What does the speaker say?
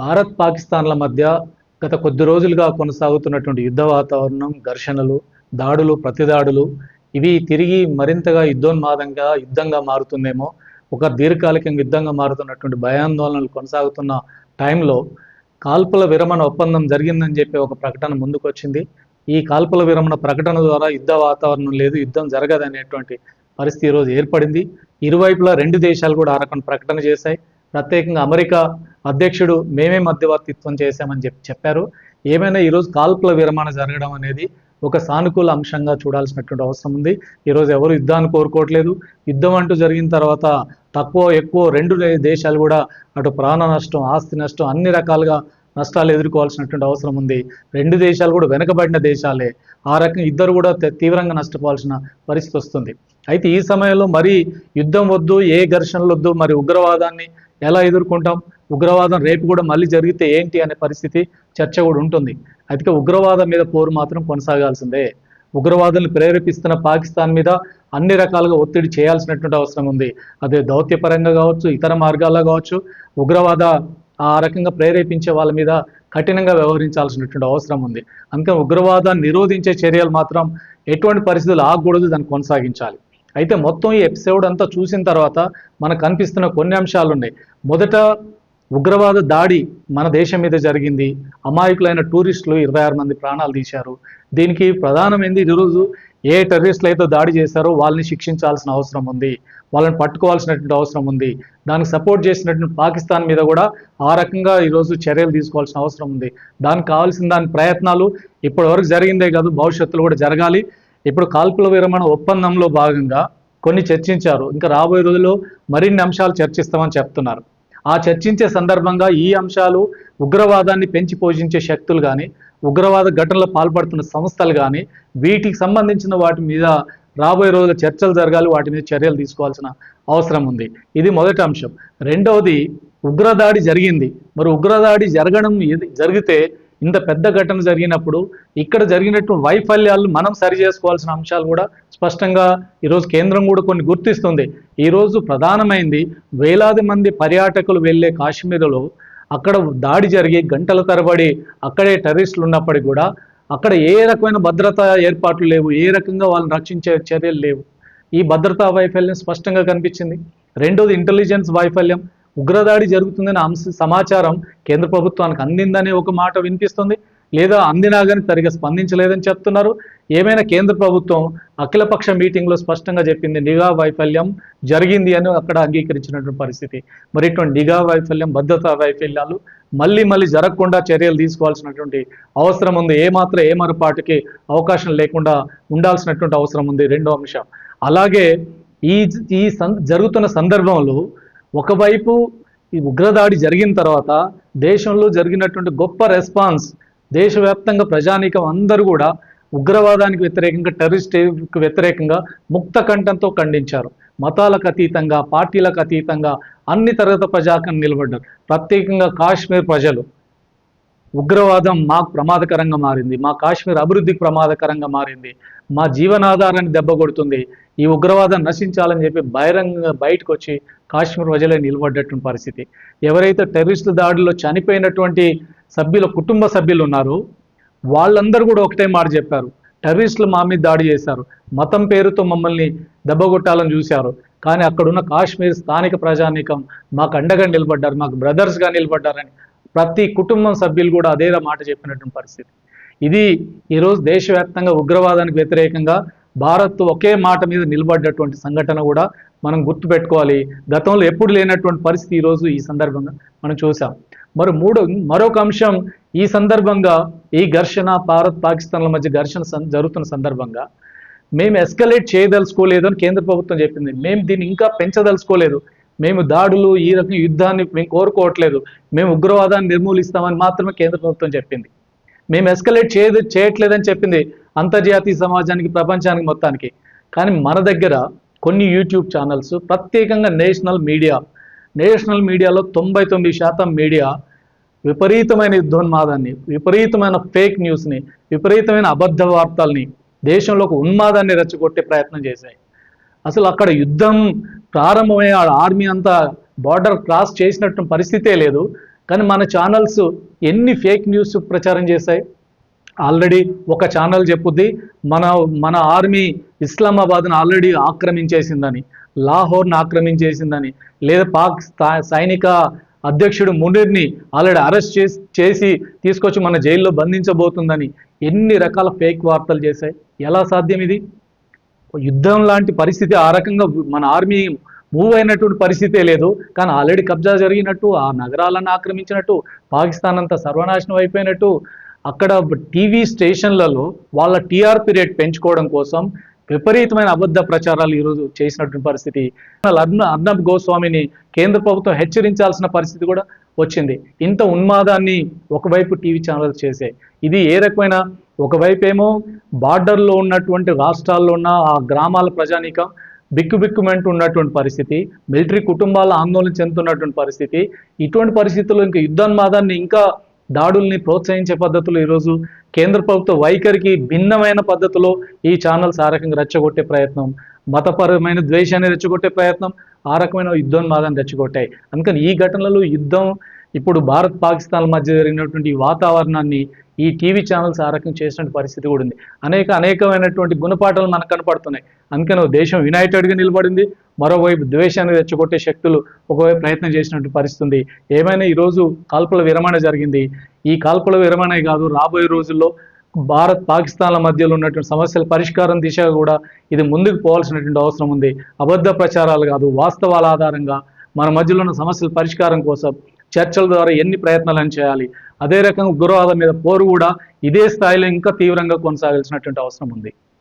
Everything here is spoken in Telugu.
భారత్ పాకిస్తాన్ల మధ్య గత కొద్ది రోజులుగా కొనసాగుతున్నటువంటి యుద్ధ వాతావరణం ఘర్షణలు దాడులు ప్రతిదాడులు ఇవి తిరిగి మరింతగా యుద్ధోన్మాదంగా యుద్ధంగా మారుతుందేమో ఒక దీర్ఘకాలికంగా యుద్ధంగా మారుతున్నటువంటి భయాందోళనలు కొనసాగుతున్న టైంలో కాల్పుల విరమణ ఒప్పందం జరిగిందని చెప్పి ఒక ప్రకటన ముందుకొచ్చింది. ఈ కాల్పుల విరమణ ప్రకటన ద్వారా యుద్ధ వాతావరణం లేదు యుద్ధం జరగదనేటువంటి పరిస్థితి ఈరోజు ఏర్పడింది. ఇరువైపులా రెండు దేశాలు కూడా ఆ రకం ప్రకటన చేశాయి. ప్రత్యేకంగా అమెరికా అధ్యక్షుడు మేమే మధ్యవర్తిత్వం చేశామని చెప్పి చెప్పారు. ఏమైనా ఈరోజు కాల్పుల విరమణ జరగడం అనేది ఒక సానుకూల అంశంగా చూడాల్సినటువంటి అవసరం ఉంది. ఈరోజు ఎవరు యుద్ధాన్ని కోరుకోవట్లేదు. యుద్ధం అంటూ జరిగిన తర్వాత తక్కువ ఎక్కువ రెండు దేశాలు కూడా అటు ప్రాణ నష్టం ఆస్తి నష్టం అన్ని రకాలుగా నష్టాలు ఎదుర్కోవాల్సినటువంటి అవసరం ఉంది. రెండు దేశాలు కూడా వెనుకబడిన దేశాలే. ఆ రకంగా ఇద్దరు కూడా తీవ్రంగా నష్టపోవాల్సిన పరిస్థితి వస్తుంది. అయితే ఈ సమయంలో మరి యుద్ధం వద్దు ఏ ఘర్షణలు వద్దు మరి ఉగ్రవాదాన్ని ఎలా ఎదుర్కొంటాం? ఉగ్రవాదం రేపు కూడా మళ్ళీ జరిగితే ఏంటి అనే పరిస్థితి చర్చ కూడా ఉంటుంది. అయితే ఉగ్రవాదం మీద పోరు మాత్రం కొనసాగాల్సిందే. ఉగ్రవాదులను ప్రేరేపిస్తున్న పాకిస్తాన్ మీద అన్ని రకాలుగా ఒత్తిడి చేయాల్సినటువంటి అవసరం ఉంది. అదే దౌత్యపరంగా కావచ్చు ఇతర మార్గాల్లో కావచ్చు ఉగ్రవాద ఆ రకంగా ప్రేరేపించే వాళ్ళ మీద కఠినంగా వ్యవహరించాల్సినటువంటి అవసరం ఉంది. అందుకని ఉగ్రవాదాన్ని నిరోధించే చర్యలు మాత్రం ఎటువంటి పరిస్థితులు ఆగకూడదు దాన్ని కొనసాగించాలి. అయితే మొత్తం ఈ ఎపిసోడ్ అంతా చూసిన తర్వాత మనకు కనిపిస్తున్న కొన్ని అంశాలు ఉన్నాయి. మొదట ఉగ్రవాద దాడి మన దేశం మీద జరిగింది. అమాయకులైన టూరిస్టులు ఇరవై ఆరు మంది ప్రాణాలు తీశారు. దీనికి ప్రధానమైంది ఈరోజు ఏ టెర్రరిస్టులు అయితే దాడి చేశారో వాళ్ళని శిక్షించాల్సిన అవసరం ఉంది. వాళ్ళని పట్టుకోవాల్సినటువంటి అవసరం ఉంది. దానికి సపోర్ట్ చేసినటువంటి పాకిస్తాన్ మీద కూడా ఆ రకంగా ఈరోజు చర్యలు తీసుకోవాల్సిన అవసరం ఉంది. దానికి కావాల్సిన దాని ప్రయత్నాలు ఇప్పటివరకు జరిగిందే కాదు భవిష్యత్తులో కూడా జరగాలి. ఇప్పుడు కాల్పుల విరమణ ఒప్పందంలో భాగంగా కొన్ని చర్చించారు. ఇంకా రాబోయే రోజుల్లో మరిన్ని అంశాలు చర్చిస్తామని చెప్తున్నారు. ఆ చర్చించే సందర్భంగా ఈ అంశాలు ఉగ్రవాదాన్ని పెంచి పోషించే శక్తులు కానీ ఉగ్రవాద ఘటనలో పాల్పడుతున్న సంస్థలు కానీ వీటికి సంబంధించిన వాటి మీద రాబోయే రోజుల చర్చలు జరగాలి వాటి మీద చర్యలు తీసుకోవాల్సిన అవసరం ఉంది. ఇది మొదటి అంశం. రెండవది ఉగ్రదాడి జరిగింది. మరి ఉగ్రదాడి జరగడం ఇది జరిగితే ఇంత పెద్ద ఘటన జరిగినప్పుడు ఇక్కడ జరిగినట్టు వైఫల్యాలు మనం సరి చేసుకోవాల్సిన అంశాలు కూడా స్పష్టంగా ఈరోజు కేంద్రం కూడా కొన్ని గుర్తిస్తుంది. ఈరోజు ప్రధానమైంది వేలాది మంది పర్యాటకులు వెళ్ళే కాశ్మీర్లో అక్కడ దాడి జరిగి గంటల తరబడి అక్కడే టెర్రరిస్టులు ఉన్నప్పటికీ కూడా అక్కడ ఏ రకమైన భద్రతా ఏర్పాట్లు లేవు ఏ రకంగా వాళ్ళని రక్షించే చర్యలు లేవు. ఈ భద్రతా వైఫల్యం స్పష్టంగా కనిపించింది. రెండోది ఇంటెలిజెన్స్ వైఫల్యం. ఉగ్రదాడి జరుగుతుందనే అంశ సమాచారం కేంద్ర ప్రభుత్వానికి అందిందనే ఒక మాట వినిపిస్తుంది. లేదా అందినా కానీ సరిగా స్పందించలేదని చెప్తున్నారు. ఏమైనా కేంద్ర ప్రభుత్వం అఖిలపక్ష మీటింగ్లో స్పష్టంగా చెప్పింది నిఘా వైఫల్యం జరిగింది అని అక్కడ అంగీకరించినటువంటి పరిస్థితి. మరి ఇటువంటి నిఘా వైఫల్యం భద్రతా వైఫల్యాలు మళ్ళీ మళ్ళీ జరగకుండా చర్యలు తీసుకోవాల్సినటువంటి అవసరం ఉంది. ఏమాత్రం ఏమరపాటుకి అవకాశం లేకుండా ఉండాల్సినటువంటి అవసరం ఉంది. రెండో అంశం. అలాగే ఈ ఈ సం జరుగుతున్న సందర్భంలో ఒకవైపు ఈ ఉగ్రదాడి జరిగిన తర్వాత దేశంలో జరిగినటువంటి గొప్ప రెస్పాన్స్ దేశవ్యాప్తంగా ప్రజానీకం అందరూ కూడా ఉగ్రవాదానికి వ్యతిరేకంగా టెర్రరిస్ట్కి వ్యతిరేకంగా ముక్త కంఠంతో ఖండించారు. మతాలకు అతీతంగా పార్టీలకు అతీతంగా అన్ని తరగతి ప్రజాకం నిలబడ్డారు. ప్రత్యేకంగా కాశ్మీర్ ప్రజలు. ఉగ్రవాదం మాకు ప్రమాదకరంగా మారింది. మా కాశ్మీర్ అభివృద్ధికి ప్రమాదకరంగా మారింది. మా జీవనాధారాన్ని దెబ్బ కొడుతుంది. ఈ ఉగ్రవాదం నశించాలని చెప్పి బహిరంగంగా బయటకు వచ్చి కాశ్మీర్ ప్రజలే నిలబడ్డటువంటి పరిస్థితి. ఎవరైతే టెర్రరిస్టు దాడిలో చనిపోయినటువంటి సభ్యుల కుటుంబ సభ్యులు ఉన్నారు. వాళ్ళందరూ కూడా ఒకటే మాట చెప్పారు. టెర్రరిస్టులు మా మీద దాడి చేశారు. మతం పేరుతో మమ్మల్ని దెబ్బగొట్టాలని చూశారు. కానీ అక్కడున్న కాశ్మీర్ స్థానిక ప్రజానీకం మాకు అండగా నిలబడ్డారు మాకు బ్రదర్స్గా నిలబడ్డారని ప్రతి కుటుంబం సభ్యులు కూడా అదే మాట చెప్పినటువంటి పరిస్థితి. ఇది ఈరోజు దేశవ్యాప్తంగా ఉగ్రవాదానికి వ్యతిరేకంగా భారత్ ఒకే మాట మీద నిలబడ్డటువంటి సంఘటన కూడా మనం గుర్తుపెట్టుకోవాలి. గతంలో ఎప్పుడు లేనటువంటి పరిస్థితి ఈరోజు ఈ సందర్భంగా మనం చూసాం మరి మూడో మరొక అంశం ఈ సందర్భంగా ఈ ఘర్షణ భారత్ పాకిస్తాన్ల మధ్య ఘర్షణ జరుగుతున్న సందర్భంగా మేము ఎస్కలేట్ చేయదలుచుకోలేదు అని కేంద్ర ప్రభుత్వం చెప్పింది. మేము దీన్ని ఇంకా పెంచదలుచుకోలేదు. మేము దాడులు ఈ రకం యుద్ధాన్ని మేము కోరుకోవట్లేదు. మేము ఉగ్రవాదాన్ని నిర్మూలిస్తామని మాత్రమే కేంద్ర ప్రభుత్వం చెప్పింది. మేము ఎస్కలేట్ చేయదు చేయట్లేదని చెప్పింది అంతర్జాతీయ సమాజానికి ప్రపంచానికి మొత్తానికి. కానీ మన దగ్గర కొన్ని యూట్యూబ్ ఛానల్స్ ప్రత్యేకంగా నేషనల్ మీడియా నేషనల్ మీడియాలో తొంభై తొమ్మిది శాతం మీడియా విపరీతమైన యుద్ధోన్మాదాన్ని విపరీతమైన ఫేక్ న్యూస్ని విపరీతమైన అబద్ధ వార్తల్ని దేశంలో ఒక ఉన్మాదాన్ని రెచ్చగొట్టే ప్రయత్నం చేశాయి. అసలు అక్కడ యుద్ధం ప్రారంభమయ్యే ఆర్మీ అంతా బార్డర్ క్రాస్ చేసినట్టు పరిస్థితే లేదు. కానీ మన ఛానల్స్ ఎన్ని ఫేక్ న్యూస్ ప్రచారం చేశాయి? ఆల్రెడీ ఒక ఛానల్ చెప్పుద్ది మన మన ఆర్మీ ఇస్లామాబాద్ను ఆల్రెడీ ఆక్రమించేసిందని లాహోర్ను ఆక్రమించేసిందని లేదా పాక్ స్థా- సైనిక అధ్యక్షుడు మునీర్ని ఆల్రెడీ అరెస్ట్ చేసి చేసి తీసుకొచ్చి మన జైల్లో బంధించబోతుందని ఎన్ని రకాల ఫేక్ వార్తలు చేశాయి? ఎలా సాధ్యం ఇది? యుద్ధం లాంటి పరిస్థితి ఆ రకంగా మన ఆర్మీ మూవ్ అయినటువంటి పరిస్థితే లేదు. కానీ ఆల్రెడీ కబ్జా జరిగినట్టు ఆ నగరాలను ఆక్రమించినట్టు పాకిస్తాన్ అంతా సర్వనాశనం అయిపోయినట్టు అక్కడ టీవీ స్టేషన్లలో వాళ్ళ టీఆర్పీ రేట్ పెంచుకోవడం కోసం విపరీతమైన అబద్ధ ప్రచారాలు ఈరోజు చేసినటువంటి పరిస్థితి. అర్ణ అర్నబ్ గోస్వామిని కేంద్ర ప్రభుత్వం హెచ్చరించాల్సిన పరిస్థితి కూడా వచ్చింది. ఇంత ఉన్మాదాన్ని ఒకవైపు టీవీ ఛానల్స్ చేసే. ఇది ఏ రకమైన ఒకవైపు ఏమో బార్డర్లో ఉన్నటువంటి రాష్ట్రాల్లో ఉన్న ఆ గ్రామాల ప్రజానీకం బిక్కుబిక్కుమంటూ ఉన్నటువంటి పరిస్థితి మిలిటరీ కుటుంబాల ఆందోళన చెందుతున్నటువంటి పరిస్థితి ఇటువంటి పరిస్థితుల్లో ఇంకా యుద్ధోన్మాదాన్ని ఇంకా దాడుల్ని ప్రోత్సహించే పద్ధతులు ఈరోజు కేంద్ర ప్రభుత్వ వైఖరికి భిన్నమైన పద్ధతిలో ఈ ఛానల్స్ ఆ రకంగా రెచ్చగొట్టే ప్రయత్నం మతపరమైన ద్వేషాన్ని రెచ్చగొట్టే ప్రయత్నం ఆ రకమైన యుద్ధోన్మాదాన్ని రెచ్చగొట్టాయి. అందుకని ఈ ఘటనలు యుద్ధం ఇప్పుడు భారత్ పాకిస్తాన్ మధ్య జరిగినటువంటి వాతావరణాన్ని ఈ టీవీ ఛానల్స్ ఆ రకంగా చేసిన పరిస్థితి కూడా ఉంది. అనేక అనేకమైనటువంటి గుణపాఠాలు మనకు కనపడుతున్నాయి. అందుకని ఓ దేశం యునైటెడ్గా నిలబడింది. మరోవైపు ద్వేషాన్ని రెచ్చగొట్టే శక్తులు ఒకవైపు ప్రయత్నం చేసినటువంటి పరిస్థితుంది. ఏమైనా ఈరోజు కాల్పుల విరమణ జరిగింది? ఈ కాల్పుల విరమణ కాదు రాబోయే రోజుల్లో భారత్ పాకిస్తాన్ల మధ్యలో ఉన్నటువంటి సమస్యల పరిష్కారం దిశగా కూడా ఇది ముందుకు పోవాల్సినటువంటి అవసరం ఉంది. అబద్ధ ప్రచారాలు కాదు వాస్తవాల ఆధారంగా మన మధ్యలో ఉన్న సమస్యల పరిష్కారం కోసం చర్చల ద్వారా ఎన్ని ప్రయత్నాలను చేయాలి. అదే రకంగా ఉగ్రవాదం మీద పోరు కూడా ఇదే స్థాయిలో ఇంకా తీవ్రంగా కొనసాగాల్సినటువంటి అవసరం ఉంది.